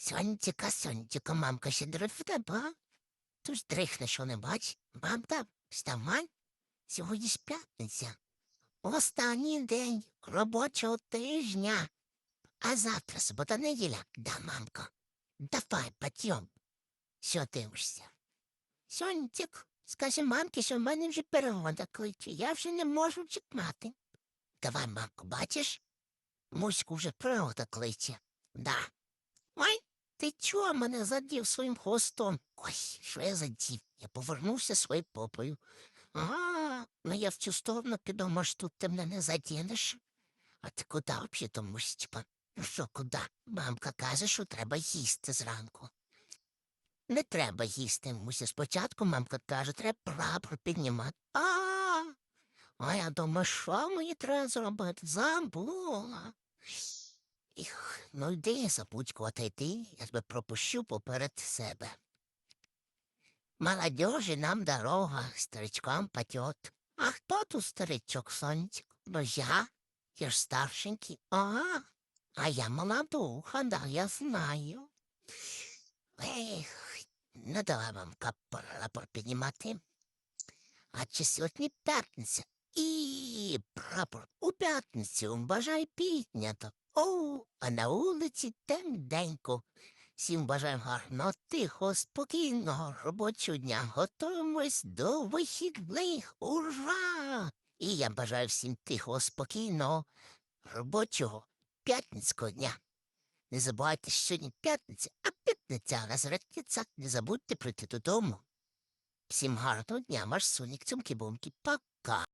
Сонтіка, сонтіка, мамка ще дрифне, ба? Тож дрихне, що не бач. Мамка, вставай. Сьогодні ж п'ятниця. Останній день робочого тижня. А завтра субота неділя. Да, мамко. Давай, подйом. Що дивишся? Сонтік, скажи мамці, що в мене вже перегода кличе. Я вже не можу чекати. Давай, мамко, бачиш? Муську вже природа кличе. Да. Ой, ти чого мене задів своїм хвостом? Ой, що я задів? Я повернувся своєю попою. А, ну я в цю сторону піду, може, тут ти мене не задінеш. А ти куди взагалі, Мустіпа? Ну що, куди? Мамка каже, що треба їсти зранку. Не треба їсти, Муся. Спочатку мамка каже, треба прапор піднімати. А, а я думаю, що мені треба зробити? Забула. Іх, ну йди, забудько, отойди, я тебе пропущу поперед себе. Молодежи нам дорога, старичкам потет. А хто тут старичок, сонечко? Ну я, я ж старшенький. Ага, а я молодуха, да, я знаю. Ех, ну давай вам прапор піднімати. А чи сьогодні п'ятниця? І прапор у п'ятницю бажай піднято. О, а на вулиці темненько. Всім бажаємо гарного, тихого, спокійного робочого дня. Готуємось до вихідних. Ура! І я бажаю всім тихого, спокійного, робочого п'ятницького дня. Не забувайте, що сьогодні п'ятниця, а п'ятниця розрядниця. Не забудьте прийти додому. Всім гарного дня, ваш соник цьомки-бомки. Пока.